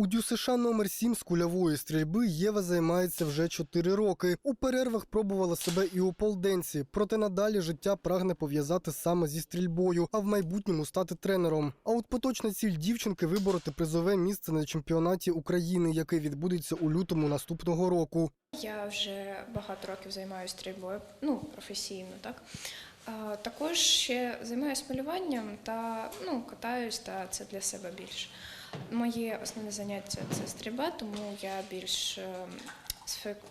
У ДЮСШ номер 7 з кульової стрільби Єва займається вже 4 роки. У перервах пробувала себе і у полденці, проте надалі життя прагне пов'язати саме зі стрільбою, а в майбутньому стати тренером. А от поточна ціль дівчинки вибороти призове місце на чемпіонаті України, який відбудеться у лютому наступного року. Я вже багато років займаюся стрільбою, ну професійно, так. Також ще займаюся малюванням та ну, катаюсь, та це для себе більше. Моє основне заняття це стрільба, тому я більш е,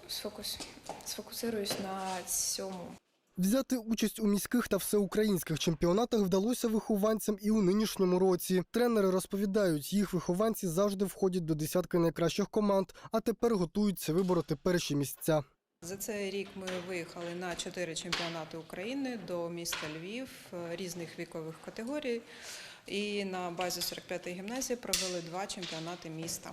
сфокус, сфокусируюсь на цьому. Взяти участь у міських та всеукраїнських чемпіонатах вдалося вихованцям і у нинішньому році. Тренери розповідають, їх вихованці завжди входять до десятки найкращих команд, а тепер готуються вибороти перші місця. За цей рік ми виїхали на чотири чемпіонати України до міста Львів е, різних вікових категорій. І на базі 45-ї гімназії провели два чемпіонати міста.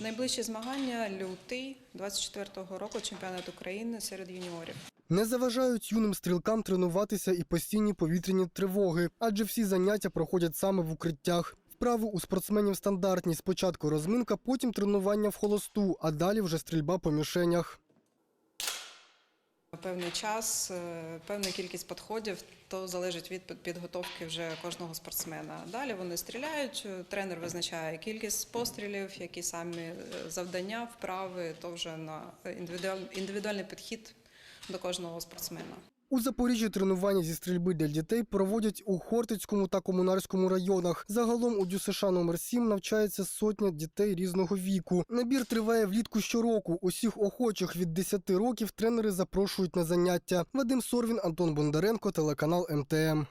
Найближчі змагання лютий 24-го року чемпіонат України серед юніорів. Не заважають юним стрілкам тренуватися і постійні повітряні тривоги, адже всі заняття проходять саме в укриттях. Вправи у спортсменів стандартні. Спочатку розминка, потім тренування в холосту, а далі вже стрільба по мішенях. Певний час, е, певна кількість підходів, то залежить від підготовки вже кожного спортсмена. Далі вони стріляють, е, тренер визначає кількість пострілів, які самі е, завдання, вправи, то вже на індивідуальний підхід до кожного спортсмена. У Запоріжжі тренування зі стрільби для дітей проводять у Хортицькому та Комунарському районах. Загалом у ДЮСШ номер 7 навчається сотня дітей різного віку. Набір триває влітку щороку. Усіх охочих від 10 років тренери запрошують на заняття. Вадим Сорвін, Антон Бондаренко, телеканал МТМ.